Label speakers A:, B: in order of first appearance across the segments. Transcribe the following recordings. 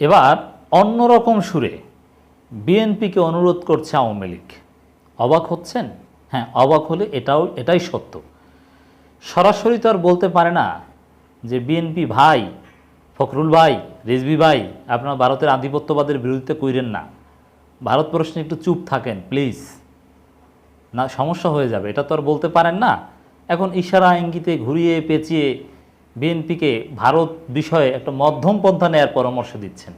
A: এবার অন্যরকম সুরে বিএনপিকে অনুরোধ করছে আওয়ামী লীগ। অবাক হচ্ছেন? হ্যাঁ অবাক হলে এটাও, এটাই সত্য। সরাসরি তো আর বলতে পারে না যে বিএনপি ভাই, ফখরুল ভাই, রিজভি ভাই, আপনারা ভারতের আধিপত্যবাদের বিরুদ্ধে কইরেন না। ভারত প্রশ্নে একটু চুপ থাকেন, প্লিজ। না, সমস্যা হয়ে যাবে, এটা তো আর বলতে পারেন না। এখন ইশারা, ইঙ্গিতে ঘুরিয়ে, পেঁচিয়ে বিএনপিকে ভারত বিষয়ে একটা মধ্যম পন্থা নেয়ার পরামর্শ দিচ্ছেন।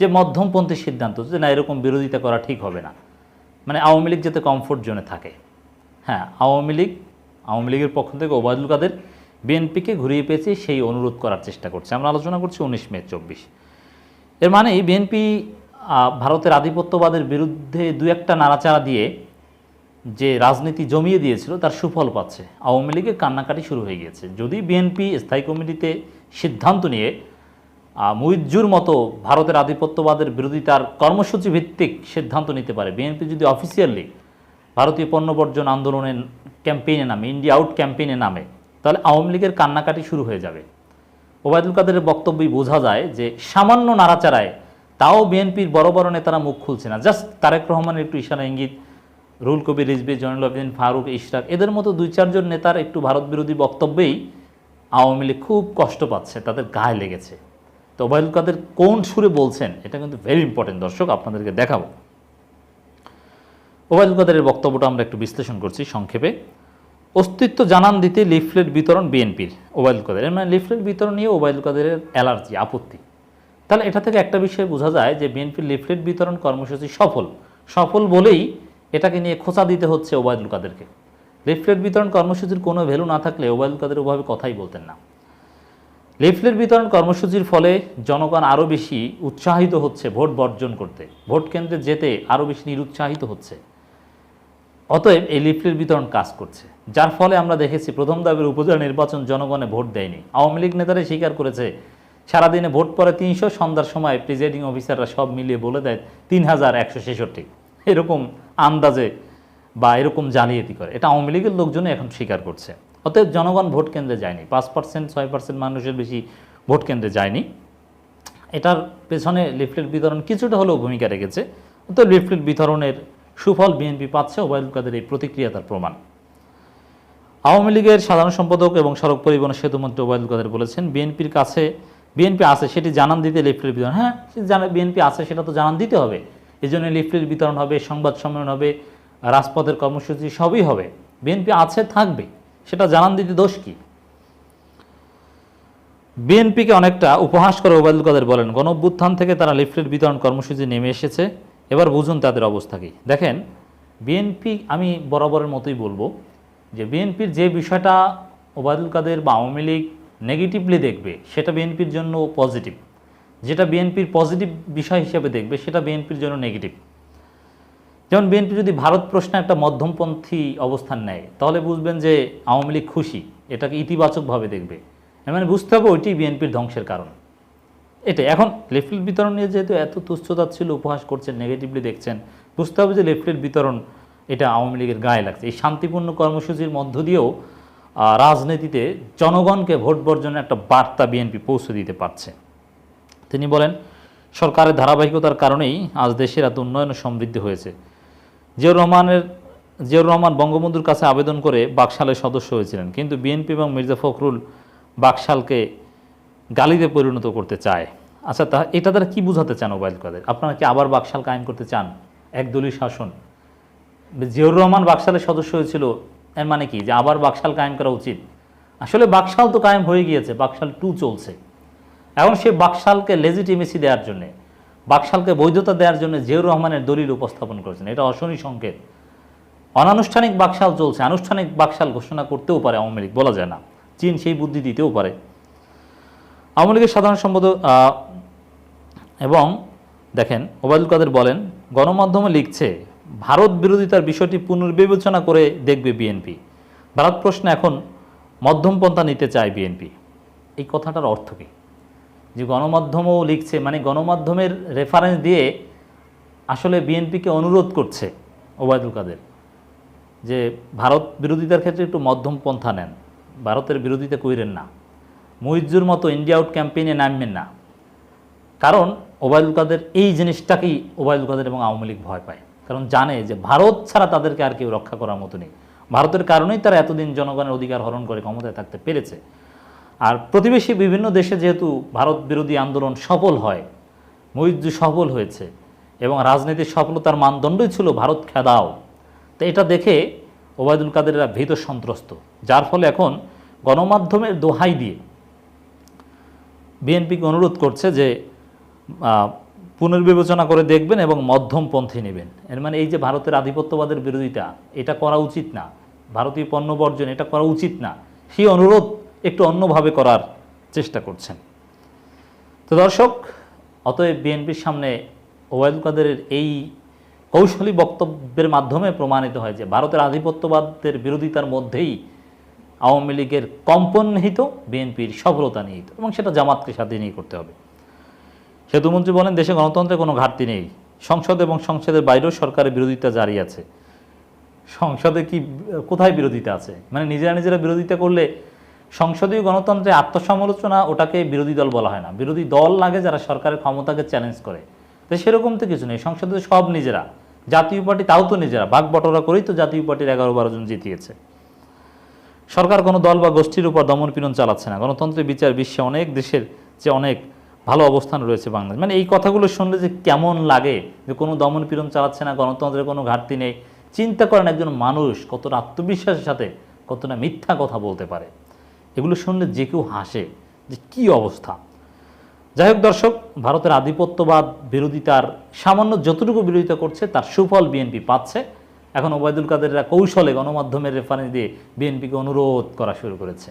A: যে মধ্যমপন্থী সিদ্ধান্ত, যে না, এরকম বিরোধিতা করা ঠিক হবে না। মানে আওয়ামী লীগ যাতে কমফোর্ট জোনে থাকে। হ্যাঁ আওয়ামী লীগ, আওয়ামী লীগের পক্ষ থেকে ওবায়দুল কাদের বিএনপিকে ঘুরিয়ে পেয়েছে সেই অনুরোধ করার চেষ্টা করছে। আমরা আলোচনা করছি উনিশ মে চব্বিশ। এর মানে বিএনপি ভারতের আধিপত্যবাদের বিরুদ্ধে দু একটা নাড়াচাড়া দিয়ে যে রাজনীতি জমিয়ে দিয়েছিল, তার সুফল পাচ্ছে। আওয়ামী লীগের কান্নাকাটি শুরু হয়ে গিয়েছে। যদি বিএনপি স্থায়ী কমিটিতে সিদ্ধান্ত নিয়ে মুইজ্জুর মতো ভারতের আধিপত্যবাদের বিরোধিতার কর্মসূচি ভিত্তিক সিদ্ধান্ত নিতে পারে বিএনপি যদি অফিসিয়ালি ভারতীয় পণ্য বর্জন আন্দোলনের ক্যাম্পেইনে নামে ইন্ডিয়া আউট ক্যাম্পেইনে নামে, তাহলে আওয়ামী লীগের কান্নাকাটি শুরু হয়ে যাবে। ওবায়দুল কাদেরের বক্তব্যই বোঝা যায় যে, সামান্য নাড়াচাড়ায় তাও বিএনপির বড় বড় নেতারা মুখ খুলছে না। জাস্ট তারেক রহমানের একটু ইশারা ইঙ্গিত রুল কবির রিজবি জয়নুল আবেদিন, ফারুক, ইশরাক, এদের মতো দুই চারজন নেতার একটু ভারত বিরোধী বক্তব্যেই আওয়ামী লীগ খুব কষ্ট পাচ্ছে, তাদের গায়ে লেগেছে। তো ওবায়দুল কাদের কোন সুরে বলছেন, এটা কিন্তু ভেরি ইম্পর্টেন্ট দর্শক, আপনাদেরকে দেখাবো। ওবায়দুল কাদেরের বক্তব্যটা আমরা একটু বিশ্লেষণ করছি সংক্ষেপে। অস্তিত্ব জানান দিতে লিফলেট বিতরণ বিএনপির, ওবায়দুল কাদের। মানে লিফলেট বিতরণ নিয়ে ওবায়দুল কাদেরের অ্যালার্জি, আপত্তি। তাহলে এটা থেকে একটা বিষয় বোঝা যায় যে বিএনপির লিফলেট বিতরণ কর্মসূচি সফল। সফল বলেই এটাকে নিয়ে খোঁচা দিতে হচ্ছে ওবায়দুল কাদেরকে। লিফলেট বিতরণ কর্মসূচির কোনো ভ্যালু না থাকলে ওবায়দুল কাদের ওভাবে কথাই বলতেন না। লিফলেট বিতরণ কর্মসূচির ফলে জনগণ আরও বেশি উৎসাহিত হচ্ছে ভোট বর্জন করতে। ভোট কেন্দ্রে যেতে আরও বেশি নিরুৎসাহিত হচ্ছে। অতএব এই লিফলেট বিতরণ কাজ করছে। যার ফলে আমরা দেখেছি প্রথম দাবির উপজেলা নির্বাচন জনগণে ভোট দেয়নি। আওয়ামী লীগ নেতারাই স্বীকার করেছে, সারাদিনে ভোট পরে তিনশো, সন্ধ্যার সময় প্রিজাইডিং অফিসাররা সব মিলিয়ে বলে দেয় তিন হাজার একশো ছেষট্টি। এরকম আন্দাজে বা এরকম জালিয়াতি করে। এটা আওয়ামী লীগের লোকজনই এখন স্বীকার করছে। অতএব জনগণ ভোট কেন্দ্রে যায়নি। পাঁচ পার্সেন্ট ছয় পার্সেন্ট মানুষের বেশি ভোট কেন্দ্রে যায়নি। এটার পেছনে লিফলেট বিতরণ কিছুটা হলেও ভূমিকা রেখেছে। তো লিফলেট বিতরণের সুফল বিএনপি পাচ্ছে, ওবায়দুল কাদের এই প্রতিক্রিয়া তার প্রমাণ। আওয়ামী লীগের সাধারণ সম্পাদক এবং সড়ক পরিবহন সেতুমন্ত্রী ওবায়দুল কাদের বলেছেন, বিএনপির কাছে, বিএনপি আছে, সেটি জানান দিতে লিফলেট বিতরণ। হ্যাঁ বিএনপি আছে, সেটা তো জানান দিতে হবে। এই জন্য লিফলেট বিতরণ হবে, সংবাদ সম্মেলন হবে, রাজপথের কর্মসূচি সবই হবে। বিএনপি আছে, থাকবে। সেটা জানান দিতে দোষ কী? বিএনপিকে অনেকটা উপহাস করে ওবায়দুল কাদের বলেন, গণ অভ্যুত্থান থেকে তারা লিফলেট বিতরণ কর্মসূচি নেমে এসেছে। এবার বুঝুন তাদের অবস্থা কী। দেখেন, বিএনপি, আমি বরাবরের মতোই বলব যে বিএনপির যে বিষয়টা ওবায়দুল কাদের বা আওয়ামী লীগ নেগেটিভলি দেখবে, সেটা বিএনপির জন্য পজিটিভ যেটা বিএনপির পজিটিভ বিষয় হিসেবে দেখবে, সেটা বিএনপির জন্য নেগেটিভ যেমন বিএনপি যদি ভারত প্রশ্নে একটা মধ্যমপন্থী অবস্থান নেয়, তাহলে বুঝবেন যে আওয়ামী লীগ খুশি, এটাকে ইতিবাচকভাবে দেখবে। মানে বুঝতে হবে ওইটি বিএনপির ধ্বংসের কারণ। এটা এখন লিফলেট বিতরণ নিয়ে যেহেতু এত তুচ্ছতা ছিল, উপহাস করছেন নেগেটিভলি দেখছেন, বুঝতে হবে যে লিফলেট বিতরণ, এটা আওয়ামী লীগের গায়ে লাগছে। এই শান্তিপূর্ণ কর্মসূচির মধ্য দিয়েও রাজনীতিতে জনগণকে ভোট বর্জনের একটা বার্তা বিএনপি পৌঁছে দিতে পারছে। তিনি বলেন, সরকারের ধারাবাহিকতার কারণেই আজ দেশের এত উন্নয়ন সমৃদ্ধি হয়েছে। জিয়াউর রহমানের, জিয়াউর রহমান বঙ্গবন্ধুর কাছে আবেদন করে বাকশালের সদস্য হয়েছিলেন, কিন্তু বিএনপি এবং মির্জা ফখরুল বাকশালকে গালিতে পরিণত করতে চায়। আচ্ছা তা এটা তারা কী বোঝাতে চান ওবায়দ কাদের? আপনারা কি আবার বাকশাল কায়েম করতে চান? একদলীয় শাসন। জিয়াউর রহমান বাকশালের সদস্য হয়েছিল, এর মানে কি? যে আবার বাকশাল কায়েম করা উচিত। আসলে বাকশাল তো কায়েম হয়ে গিয়েছে, বাকশাল টু চলছে। এখন সে বাকশালকে লেজিটিমেসি দেওয়ার জন্যে, বাকশালকে বৈধতা দেওয়ার জন্য জিয়াউর রহমানের দলিল উপস্থাপন করেছেন। এটা অশনি সংকেত। অনানুষ্ঠানিক বাকশাল চলছে, আনুষ্ঠানিক বাকশাল ঘোষণা করতেও পারে আওয়ামী লীগ, বলা যায় না। চীন সেই বুদ্ধি দিতেও পারে। আওয়ামী লীগের সাধারণ সম্পাদক এবং দেখেন, ওবায়দুল কাদের বলেন, গণমাধ্যমে লিখছে, ভারত বিরোধিতার বিষয়টি পুনর্বিবেচনা করে দেখবে বিএনপি। ভারত প্রশ্নে এখন মধ্যমপন্থা নিতে চায় বিএনপি। এই কথাটার অর্থ কী? যে গণমাধ্যমও লিখছে মানে গণমাধ্যমের রেফারেন্স দিয়ে আসলে বিএনপিকে অনুরোধ করছে ওবায়দুল কাদের যে ভারত বিরোধিতার ক্ষেত্রে একটু মধ্যম পন্থা নেন। ভারতের বিরোধিতা কইরেন না। মুইজ্জুর মতো ইন্ডিয়া আউট ক্যাম্পেইনে নামবেন না। কারণ ওবায়দুল কাদের এই জিনিসটাকেই ওবায়দুল কাদের এবং আওয়ামী লীগ ভয় পায়। কারণ জানে যে ভারত ছাড়া তাদেরকে আর কেউ রক্ষা করার মতো নেই। ভারতের কারণেই তারা এতদিন জনগণের অধিকার হরণ করে ক্ষমতায় থাকতে পেরেছে। আর প্রতিবেশী বিভিন্ন দেশে যেহেতু ভারত বিরোধী আন্দোলন সফল হয় মহিউদ্দি সফল হয়েছে এবং রাজনীতির সফলতার মানদণ্ডই ছিল ভারত খেদাও, তো এটা দেখে ওবায়দুল কাদেররা ভীত সন্ত্রস্ত, যার ফলে এখন গণমাধ্যমের দোহাই দিয়ে বিএনপিকে অনুরোধ করছে যে পুনর্বিবেচনা করে দেখবেন এবং মধ্যমপন্থী নেবেন। এর মানে এই যে ভারতের আধিপত্যবাদের বিরোধিতা, এটা করা উচিত না। ভারতীয় পণ্য বর্জন, এটা করা উচিত না। সেই অনুরোধ একটু অন্যভাবে করার চেষ্টা করছেন। তো দর্শক, অতএব বিএনপির সামনে ওবায়দুল কাদেরের এই কৌশলী বক্তব্যের মাধ্যমে প্রমাণিত হয় যে ভারতের আধিপত্যবাদের বিরোধিতার মধ্যেই আওয়ামী লীগের কম্পন নিহিত, বিএনপির সফলতা নিহিত এবং সেটা জামাতকে সাথে নিয়ে করতে হবে। সেতুমন্ত্রী বলেন, দেশে গণতন্ত্রের কোনো ঘাটতি নেই। সংসদ এবং সংসদের বাইরেও সরকারের বিরোধিতা জারি আছে। সংসদে কি, কোথায় বিরোধিতা আছে? মানে নিজেরা নিজেরা বিরোধিতা করলে সংসদীয় গণতন্ত্রে আত্মসমালোচনা ওটাকে বিরোধী দল বলা হয় না। বিরোধী দল লাগে যারা সরকারের ক্ষমতাকে চ্যালেঞ্জ করে। তো সেরকম তো কিছু নেই। সংসদে সব নিজেরা। জাতীয় পার্টি তাও তো নিজেরা। ভাগ বটরা করেই তো জাতীয় পার্টির এগারো বারো জন জিতিয়েছে। সরকার কোনো দল বা গোষ্ঠীর উপর দমনপীড়ন চালাচ্ছে না। গণতন্ত্রের বিচার বিশ্বে অনেক দেশের যে অনেক ভালো অবস্থান রয়েছে বাংলাদেশ। মানে এই কথাগুলো শুনলে যে কেমন লাগে যে কোনো দমনপীড়ন চালাচ্ছে না, গণতন্ত্রের কোনো ঘাটতি নেই। চিন্তা করেন একজন মানুষ কতটা আত্মবিশ্বাসের সাথে কতটা মিথ্যা কথা বলতে পারে। এগুলো শুনলে যে কেউ হাসে যে কি অবস্থা। যাই হোক দর্শক, ভারতের আধিপত্যবাদ, বিরোধিতার সামান্য যতটুকু বিরোধিতা করছে তার সুফল বিএনপি পাচ্ছে। এখন ওবায়দুল কাদেররা কৌশলে গণমাধ্যমের রেফারেন্স দিয়ে বিএনপিকে অনুরোধ করা শুরু করেছে।